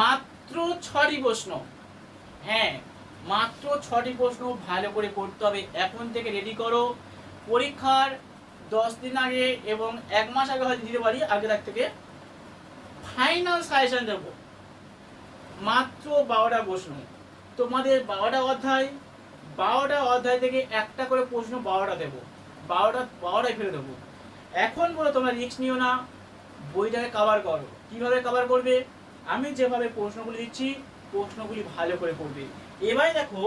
মাত্র ছটি প্রশ্ন। হ্যাঁ মাত্র ছটি প্রশ্ন ভালো করে করতে হবে। এখন থেকে রেডি করো। পরীক্ষার দশ দিন আগে এবং এক মাস আগে হয়তো দিতে পারি, আগে তার থেকে ফাইনাল সাজেশন দেবো। মাত্র বারোটা প্রশ্ন। তোমাদের বারোটা অধ্যায় বারোটা অধ্যায় থেকে একটা করে প্রশ্ন বারোটা দেবো। বারোটা, বারোটায় ফেলে দেবো। এখন বলো তোমরা রিস্ক নিও না। বইটাকে কভার করো। কীভাবে কভার করবে? আমি যেভাবে প্রশ্নগুলি দিচ্ছি, প্রশ্নগুলি ভালো করে পড়বে এবারে দেখো,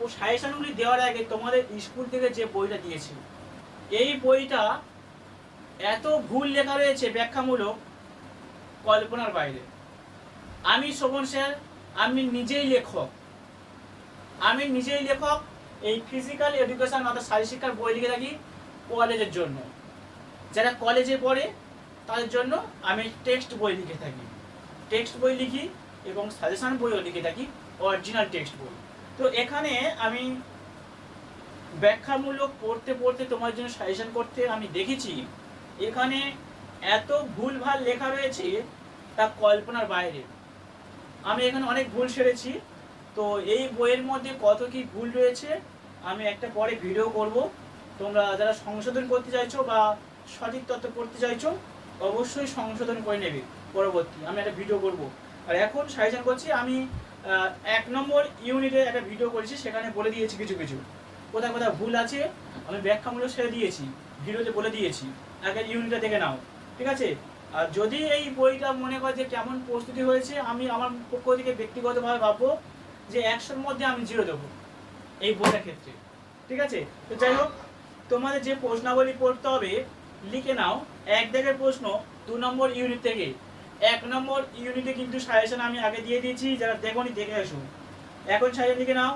ও সাজেশনগুলি দেওয়ার আগে তোমাদের স্কুল থেকে যে বইটা দিয়েছে, এই বইটা এত ভুল লেখা রয়েছে ব্যাখ্যামূলক কল্পনার বাইরে। আমি শোভন স্যার, আমি নিজেই লেখক। আমি নিজেই লেখক, এই ফিজিক্যাল এডুকেশন অর্থাৎ শারীর শিক্ষার বই লিখে থাকি কলেজের জন্য। যারা কলেজে পড়ে, তাদের জন্য আমি টেক্সট বই লিখে থাকি। টেক্সট বই লিখি এবং সাজেশন বইও লিখে থাকি অরিজিনাল টেক্সট বই। তো এখানে আমি ব্যাখ্যামূলক পড়তে পড়তে তোমার জন্য সাজেশন করতে আমি দেখেছি, এখানে এত ভুলভাল লেখা রয়েছে তা কল্পনার বাইরে। আমি এখানে অনেক ভুল সেরেছি, তো এই বইয়ের মধ্যে কত কি ভুল রয়েছে আমি একটা পরে ভিডিও করব। তোমরা যারা সংশোধন করতে চাইছো বা সঠিক তথ্য পড়তে চাইছো অবশ্যই সংশোধন করে নেবে, পরবর্তী। আমি একটা ভিডিও করব। আর এখন সাজেশন করছি, আমি এক নম্বর ইউনিটে একটা ভিডিও করেছি, সেখানে বলে দিয়েছি কিছু কিছু। কোথায় কোথায় ভুল আছে, আমি ব্যাখ্যামূলক সেরে দিয়েছি, ভিডিওতে বলে দিয়েছি। আগে ইউনিটটা দেখে নাও, ঠিক আছে? আর যদি এই বইটা মনে করে যে কেমন প্রস্তুতি হয়েছে, আমি আমার পক্ষ থেকে ব্যক্তিগতভাবে ভাববো যে একশোর মধ্যে আমি জিরো দেবো এই বইটার ক্ষেত্রে, ঠিক আছে? তো যাই হোক, তোমাদের যে প্রশ্নাবলী পড়তে হবে লিখে নাও। এক দাগের প্রশ্ন, দু নম্বর ইউনিট থেকে। এক নম্বর ইউনিটে কিন্তু সাজেশন আমি আগে দিয়ে দিয়েছি, যারা দেখোনি দেখে এসো এখন সাজেশন লিখে নাও।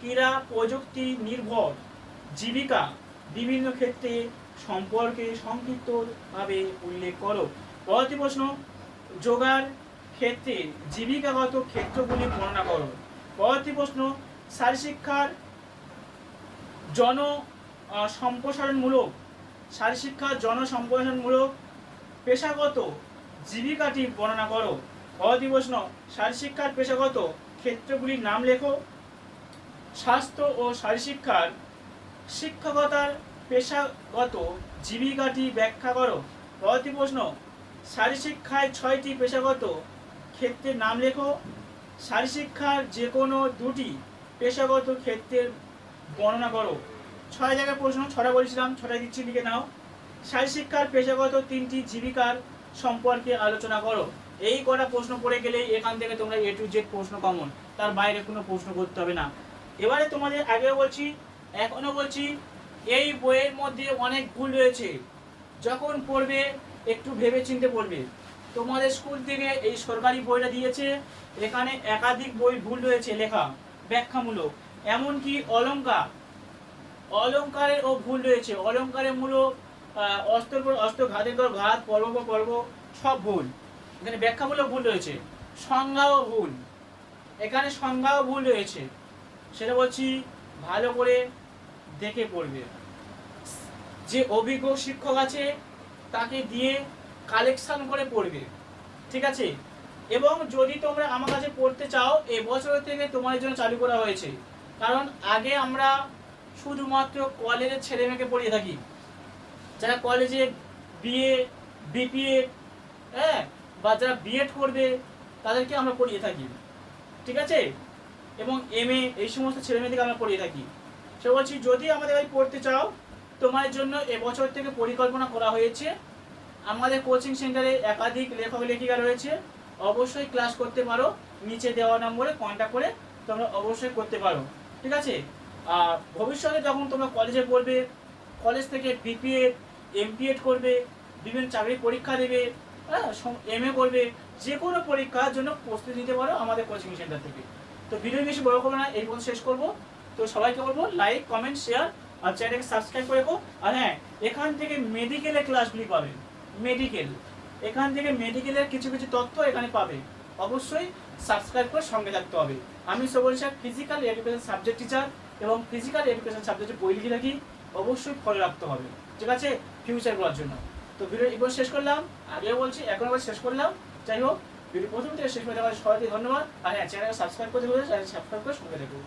ক্রীড়া প্রযুক্তি নির্ভর, জীবিকা বিভিন্ন ক্ষেত্রে সম্পর্কে সংক্ষিপ্তভাবে উল্লেখ করো। পরবর্তী প্রশ্ন, যোগার ক্ষেত্রে জীবিকাগত ক্ষেত্রগুলি বর্ণনা করো। পরবর্তী প্রশ্ন শারীরশিক্ষার জন সম্প্রসারণমূলক শারীরশিক্ষার জন সম্প্রসারণমূলক পেশাগত জীবিকাটি বর্ণনা করো। পরবর্তী প্রশ্ন শারীরশিক্ষার পেশাগত ক্ষেত্রগুলির নাম লেখো। স্বাস্থ্য ও শারীরশিক্ষার শিক্ষকতার পেশাগত জীবিকাটি ব্যাখ্যা করো। পরবর্তী প্রশ্ন শারীরশিক্ষায় ছয়টি পেশাগত ক্ষেত্রের নাম লেখো। শারীরশিক্ষার যে কোনো দুটি পেশাগত ক্ষেত্রের বর্ণনা করো। ছয় জায়গায় প্রশ্ন ছটা বলেছিলাম, ছটা দিচ্ছি, লিখে নাও। শারীরশিক্ষার পেশাগত তিনটি জীবিকার সম্পর্কে আলোচনা করো। এই কটা প্রশ্ন পড়ে গেলেই এখান থেকে তোমরা এ টু জেড প্রশ্ন কমন তার বাইরে কোনো প্রশ্ন করতে হবে না। এবারে তোমাদের আগেও বলছি এখনও বলছি, এই বইয়ের মধ্যে অনেক ভুল রয়েছে। যখন পড়বে, একটু ভেবে চিনতে পড়বে। তোমাদের স্কুল থেকে এই সরকারি বইটা দিয়েছে, এখানে একাধিক বই ভুল রয়েছে, লেখা। ব্যাখ্যামূলক। এমনকি অলঙ্কার। অলঙ্কারের ও ভুল রয়েছে। অলঙ্কারের মূলক অস্ত্র পর অস্ত্র ঘাতের পর ঘাত, পর্ব পর পর্ব সব ভুল। এখানে ব্যাখ্যামূলক ভুল রয়েছে। সংজ্ঞাও ভুল। এখানে সংজ্ঞাও ভুল রয়েছে। সেটা বলছি ভালো করে দেখে পড়বে। যে অভিজ্ঞ শিক্ষক আছে, তাকে দিয়ে কালেকশন করে পড়বে। ঠিক আছে? এবং যদি তোমরা আমার কাছে পড়তে চাও, এবছর থেকে তোমাদের জন্য চালু করা হয়েছে। কারণ আগে আমরা শুধুমাত্র কলেজের ছেলে মেয়েকে পড়িয়ে থাকি। যারা কলেজে বিএ বিপিএ হ্যাঁ বা যারা বিএড করবে, তাদেরকে আমরা পড়িয়ে থাকি। ঠিক আছে? এবং এম এ এই সমস্ত ছেলে মেয়েদেরকে আমরা পড়িয়ে থাকি। সে বলছি, যদি আমাদের কাছে পড়তে চাও, তোমার জন্য এবছর থেকে পরিকল্পনা করা হয়েছে। আমাদের কোচিং সেন্টারে একাধিক লেখক, লেখিকা রয়েছে। অবশ্যই ক্লাস করতে পারো। নিচে দেওয়া নম্বরে কন্ট্যাক্ট করে তোমরা অবশ্যই করতে পারো। ঠিক আছে? ভবিষ্যতে যখন তোমরা কলেজে পড়বে কলেজ থেকে বিপিএ এমপিএড করবে, বিভিন্ন চাকরি পরীক্ষা দেবে হ্যাঁ এম এ করবে যে কোনো পরীক্ষার জন্য প্রস্তুতি নিতে পারো আমাদের কোচিং সেন্টার থেকে। তো ভিডিও বেশি বড় করব না, এই পর্যন্ত শেষ করব। তো সবাইকে বলব লাইক কমেন্ট শেয়ার আর চ্যানেলকে সাবস্ক্রাইব করে রাখো। আর হ্যাঁ এখান থেকে মেডিকেলের ক্লাসগুলি পাবে। মেডিকেল এখান থেকে মেডিকেলের কিছু কিছু তথ্য এখানে পাবে। অবশ্যই সাবস্ক্রাইব করে সঙ্গে থাকতে হবে। আমি Sabal sir physical education subject teacher এবং ফিজিক্যাল এডুকেশন সাবজেক্টে বই লিখে রাখি। অবশ্যই ফলো রাখতে হবে, ঠিক আছে? ফিউচার করার জন্য। তো ভিডিও এবার শেষ করলাম, আগেও বলছি এখন আবার শেষ করলাম। যাই হোক ভিডিও প্রথম থেকে শেষ পর্যন্ত সবাইকে ধন্যবাদ। আর হ্যাঁ চ্যানেলকে সাবস্ক্রাইব করে দেবো চ্যানেল সাবস্ক্রাইব করে সঙ্গে থাকুন।